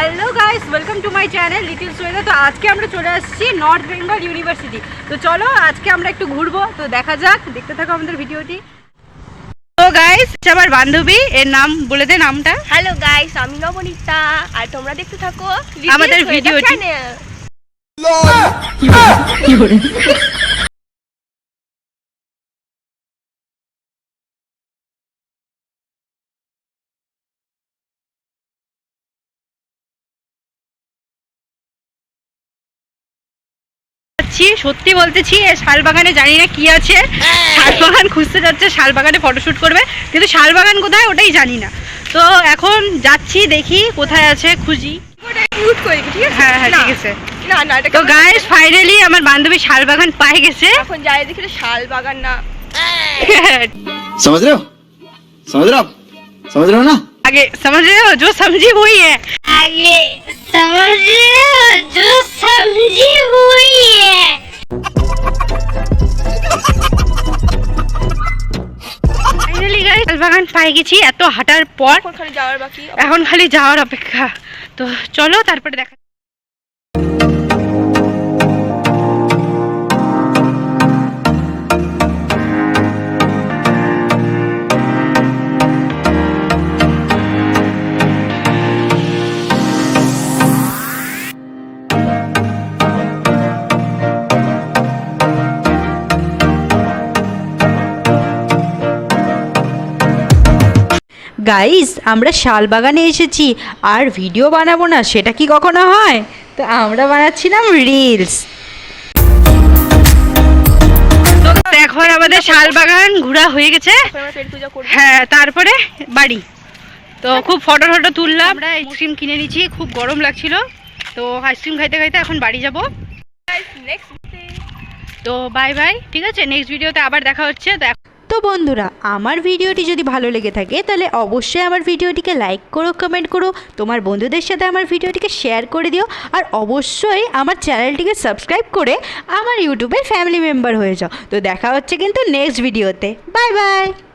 Hello guys welcome to my channel little Soyeda তো আজকে আমরা চলে আসছি নর্থ বেঙ্গল ইউনিভার্সিটি তো চলো আজকে আমরা একটু ঘুরবো। তো দেখা যাক দেখতে থাকো আমাদের ভিডিওটি। তো গাইস আমার বান্ধবী। এর নাম বলে দে নামটা। হ্যালো গাইস আমি নবনীতা। আর তোমরা দেখতে থাকো আমাদের ভিডিওটি। যাচ্ছি সত্যি বলতেছি এ শালবাগানে জানি না কি আছে শালবাগান খুঁজতে যাচ্ছে শালবাগানে ফটোশুট করবে কিন্তু শালবাগান কোথায় ওটাই জানি না তো এখন যাচ্ছি দেখি কোথায় আছে খুঁজি মিউট করে দিবি ঠিক আছে হ্যাঁ হ্যাঁ না, ঠিক আছে না না এটা তো কেমন- গাইস ফাইনালি আমার বান্ধবী শালবাগান পাই গেছে এখন যাই দেখি এটা শাল বাগান না समझ रहे हो समझ रहे हो आप समझ रहे हो ना आगे समझ रहे हो जो समझी वही है आगे समझ रहे हो जो समझी ফাইনালি পায়ে পাই গেছি এত হাঁটার পর এখন খালি যাওয়ার অপেক্ষা। তো চলো তারপরে দেখা গাইস আমরা শাল বাগানে এসেছি। আর ভিডিও বানাবো না সেটা কি কখনো হয়? তো আমরা বানাচ্ছিলাম রিলস তো এখন আমাদের শালবাগান ঘোরা হয়ে গেছে। এখন আমরা পেট পূজা করব হ্যাঁ তারপরে বাড়ি। তো খুব ফটো টটো তুললাম। আমরা আইসক্রিম কিনে নিয়েছি খুব গরম লাগছিল। তো আইসক্রিম খাইতে খাইতে এখন বাড়ি যাব। তো বাই বাই ঠিক আছে? নেক্সট ভিডিওতে আবার দেখা হচ্ছে তো এখন তো বন্ধুরা, আমার ভিডিওটি যদি ভালো লেগে থাকে, তাহলে অবশ্যই আমার ভিডিওটিকে লাইক করো কমেন্ট করো, তোমার বন্ধুদের সাথে আমার ভিডিওটিকে শেয়ার করে দিও, আর অবশ্যই আমার চ্যানেলটিকে সাবস্ক্রাইব করে আমার ইউটিউবের ফ্যামিলি মেম্বার হয়ে যাও। তো দেখা হচ্ছে কিন্তু নেক্সট ভিডিওতে বাই বাই